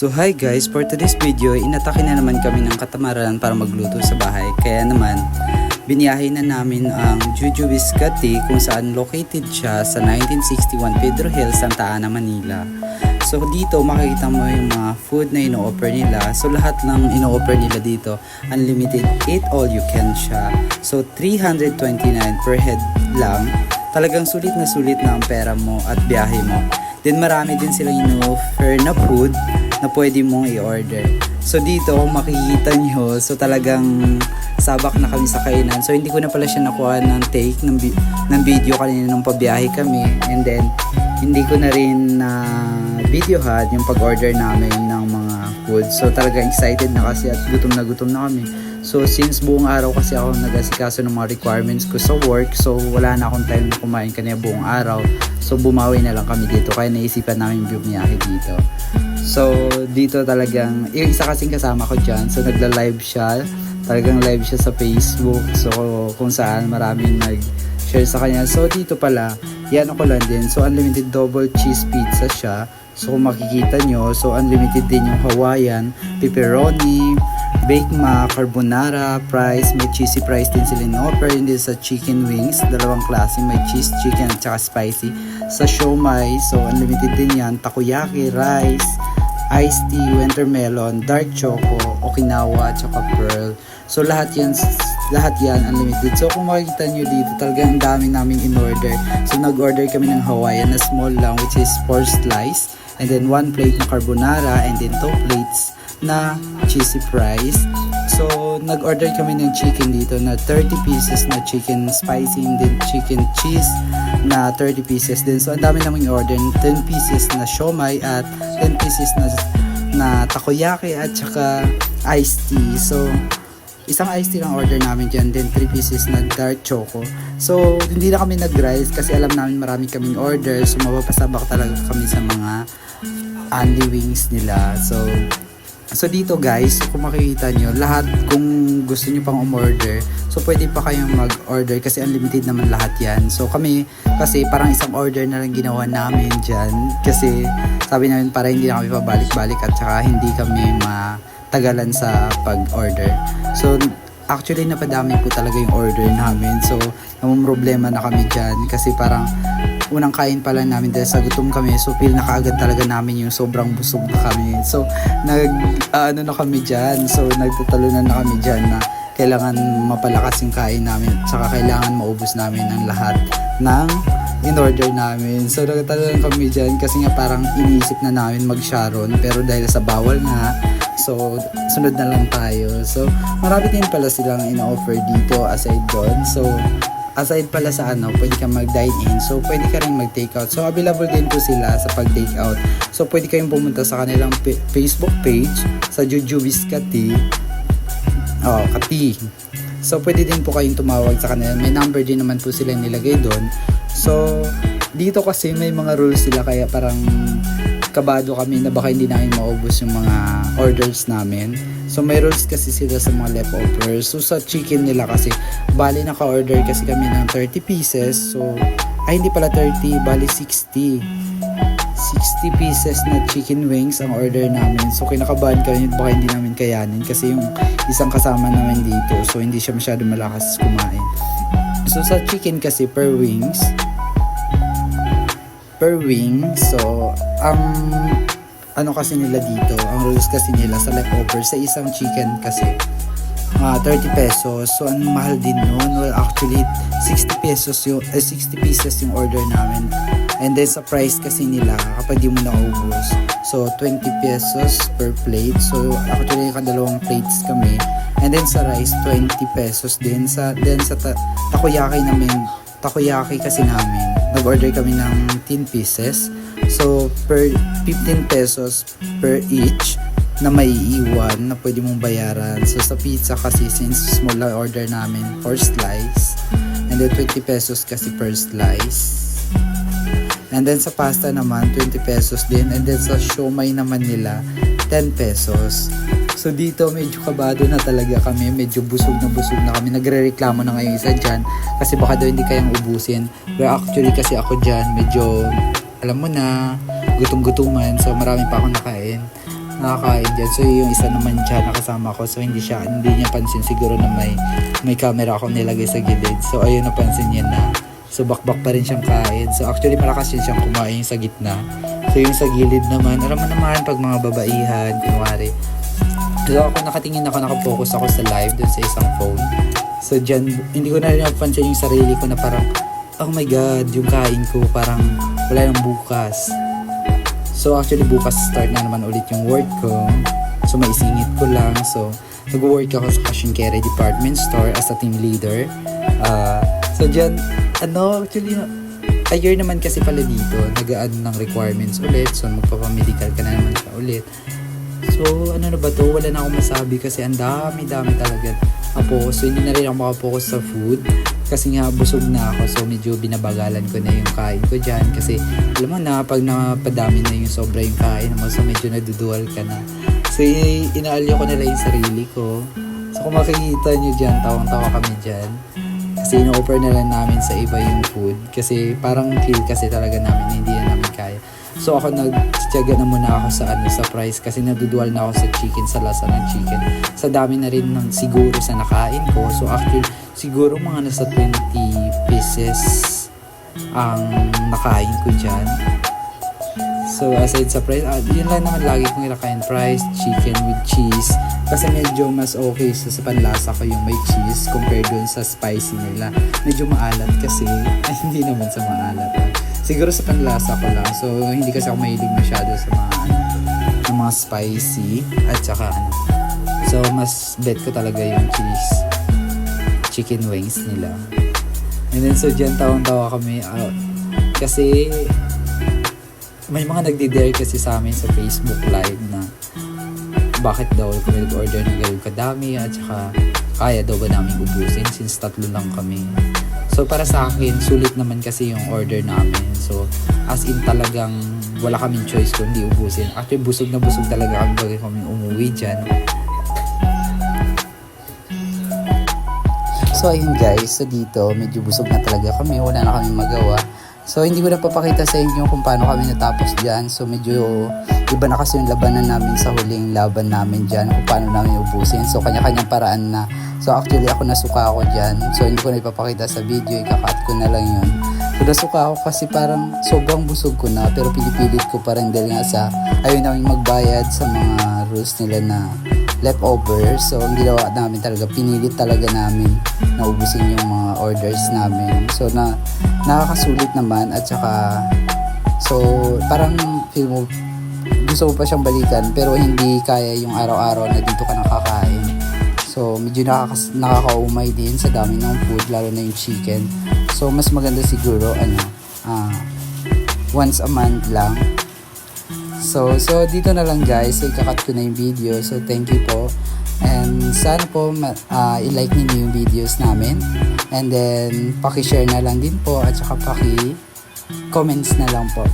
So hi guys, for today's video, inatake na naman kami ng katamaran para magluto sa bahay. Kaya naman, biniyahe na namin ang Juju Biscati kung saan located siya sa 1961 Pedro Hill, Santa Ana, Manila. So dito makikita mo yung mga food na ino-offer nila. So lahat ng ino-offer nila dito, unlimited, eat all you can siya. So 329 per head lang. Talagang sulit na sulit na ang pera mo at biyahe mo. Then marami din silang ino-offer na food na pwede mong i-order. So dito, makikita nyo, so talagang sabak na kami sa kainan. So hindi ko na pala siya nakuha ng take ng, ng video kanina nung pabiyahe kami. And then, hindi ko na rin na videohan yung pag-order namin ng mga food. So talagang excited na kasi at gutom na gutom na kami. So since buong araw kasi ako nag-asikaso ng mga requirements ko sa work, so wala na akong time na kumain kanina buong araw. So bumawi na lang kami dito kaya naisipan namin bumiyahe dito. So dito talagang, yung isa kasing kasama ko dyan, so nagla-live siya. Talagang live siya sa Facebook. So kung saan maraming nag-share sa kanya. So dito pala, yan ako lang din. So unlimited double cheese pizza siya. So kung makikita nyo, so unlimited din yung Hawaiian, pepperoni, baked mac, carbonara, fries, may cheesy fries din sila in-offer. Hindi sa chicken wings, dalawang klase, may cheese, chicken at spicy. Sa siomai, so unlimited din yan, takoyaki, rice, iced tea, winter melon, dark choco, okinawa, at saka pearl. So lahat yan, lahat yan unlimited. So kung makikita nyo dito, talagang ang dami namin in order. So nag-order kami ng Hawaiian na small lang, which is 4 slice. And then one plate na carbonara, and then two plates na cheesy fries. So, nag-order kami ng chicken dito na 30 pieces na chicken spicy and then chicken cheese na 30 pieces din. So, ang dami namang order 10 pieces na siomai at 10 pieces na, na takoyaki at saka iced tea. So, isang iced tea lang order namin dyan, then 3 pieces na dark choco. So, hindi na kami nag-rice kasi alam namin marami kaming order. So, mapapasabak talaga kami sa mga only wings nila. So, So dito guys, kung makikita nyo, lahat kung gusto nyo pang umorder, so pwede pa kayong mag-order kasi unlimited naman lahat yan. So kami, kasi parang isang order na lang ginawa namin dyan. Kasi sabi namin para hindi na kami pabalik-balik at saka hindi kami matagalan sa pag-order. So actually napadami po talaga yung order namin. So namang problema na kami dyan kasi parang unang kain pa lang namin dahil sa gutom kami. So feel na kaagad talaga namin yung sobrang busog na kami. So nag ah, ano na kami dyan. So nagtatalunan na kami dyan na kailangan mapalakas yung kain namin. Saka kailangan maubos namin ng lahat ng in order namin. So nagtatalunan kami dyan kasi nga parang iniisip na namin mag Sharon pero dahil sa bawal nga so sunod na lang tayo. So marami din pala silang ina-offer dito aside doon. So aside pala sa ano, pwede ka mag-dine in. So, pwede ka rin mag-take out. So, available din po sila sa pag-take out. So, pwede kayong pumunta sa kanilang Facebook page sa Juju Biscati. Oh, Kati. So, pwede din po kayong tumawag sa kanila. May number din naman po sila nilagay doon. So, dito kasi may mga rules sila kaya parang kabado kami na baka hindi namin maubos yung mga orders namin. So may rules kasi sila sa mga leftovers. So sa chicken nila kasi, bali naka-order kasi kami ng 30 pieces. So, ay hindi pala 30, bali 60. 60 pieces na chicken wings ang order namin. So kinakabahan kami baka hindi namin kayanin kasi yung isang kasama namin dito. So hindi siya masyado malakas kumain. So sa chicken kasi per wings, per wing. So, ang ano kasi nila dito, ang rules kasi nila sa leftover sa isang chicken kasi ah 30 pesos. So, ang mahal din nun. Well, actually, 60 pesos yung, eh, 60 pieces yung order namin. And then sa price kasi nila, kapag di mo naubos, so 20 pesos per plate. So, actually, kadalawang plates kami. And then sa rice, 20 pesos din. Sa, then sa ta- takoyaki namin, takoyaki kasi namin, nag-order kami ng 10 pieces. So, per 15 pesos per each na may iwan na pwede mong bayaran. So, sa pizza kasi, since small order namin, 4 slice. And then, 20 pesos kasi per slice. And then, sa pasta naman, 20 pesos din. And then, sa siomay naman nila, 10 pesos. So dito medyo kabado na talaga kami, medyo busog na busog na kami. Nagre-reklamo na ngayon isa dyan kasi baka daw hindi kayang ubusin. Pero actually kasi ako dyan medyo, alam mo na, gutom-gutuman. So marami pa akong nakain. nakakain dyan. So yung isa naman dyan nakasama ko. So hindi siya, hindi niya pansin siguro na may, may camera akong nilagay sa gilid. So ayun napansin niya na. So bakbak pa rin siyang kain. So actually malakas yun siyang kumain sa gitna. So yung sa gilid naman, alam mo naman pag mga babaihan, kunwari. So ako nakatingin ako, nakapokus ako sa live dun sa isang phone. So dyan, hindi ko na rin napansin yung sarili ko na parang, oh my god, yung kain ko parang wala nang bukas. So actually bukas start na naman ulit yung work ko. So maisingit ko lang. So nag-work ako sa cash and carry department store as a team leader. Ah, so dyan, ano, actually, a year naman kasi pala dito, nag-add ng requirements ulit. So magpapamedical ka na naman siya ulit. So, ano na ba to? Wala na akong masabi kasi ang dami-dami talaga ako. So, hindi na rin ako makapokus sa food kasi nga busog na ako. So, medyo binabagalan ko na yung kain ko dyan kasi alam mo na, pag napadami na yung sobra yung kain mo, so medyo nadudual ka na. So, inaalyo ko na lang yung sarili ko. So, kung makikita nyo dyan, tawang-tawa kami dyan. Kasi ino-offer na lang namin sa iba yung food. Kasi parang feel kasi talaga namin hindi na namin kaya. So ako nagtitiyaga na muna ako sa ano sa price kasi nadudual na ako sa chicken sa lasa ng chicken. Sa dami na rin ng siguro sa nakain ko. So actually siguro mga nasa 20 pieces ang nakain ko dyan. So aside sa price, ah, yun lang naman lagi kong ilakain price, chicken with cheese. Kasi medyo mas okay sa, sa panlasa ko yung may cheese compared dun sa spicy nila. Medyo maalat kasi, ay hindi naman sa maalat. Siguro sa panlasa ko lang. So hindi kasi ako mahilig masyado sa mga ano, mga spicy at saka ano. So mas bet ko talaga yung cheese chicken wings nila. And then so dyan tawang-tawa kami ah, kasi may mga nagdi-dare kasi sa amin sa Facebook live na bakit daw kami nag-order ng ganun kadami at saka kaya daw ba namin ubusin since tatlo lang kami. So para sa akin, sulit naman kasi yung order namin. So as in talagang wala kaming choice kung hindi ubusin. Actually busog na busog talaga kami bago kami umuwi dyan. So ayun guys, so dito medyo busog na talaga kami, wala na kami magawa. So hindi ko na papakita sa inyo kung paano kami natapos dyan. So medyo iba na kasi yung labanan namin sa huling laban namin dyan, kung paano namin ubusin. So kanya-kanyang paraan na. So actually ako nasuka ako dyan. So hindi ko na ipapakita sa video, ikakat ko na lang yun. So nasuka ako kasi parang sobrang busog ko na pero pinipilit ko pa rin dahil nga sa ayun namin magbayad sa mga rules nila na leftover. So, ang ginawa namin talaga, pinilit talaga namin na ubusin yung mga orders namin. So, na nakakasulit naman at saka so, parang feel mo gusto mo pa siyang balikan pero hindi kaya yung araw-araw na dito ka nakakain. So, medyo nakakas- nakakaumay din sa dami ng food, lalo na yung chicken. So, mas maganda siguro, ano, ah, once a month lang So, so dito na lang guys. So, ikakat ko na yung video. So, thank you po. And sana po ah, i-like niyo yung videos namin. And then, paki-share na lang din po at saka paki-comments na lang po.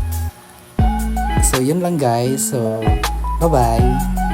So, yun lang guys. So, bye-bye.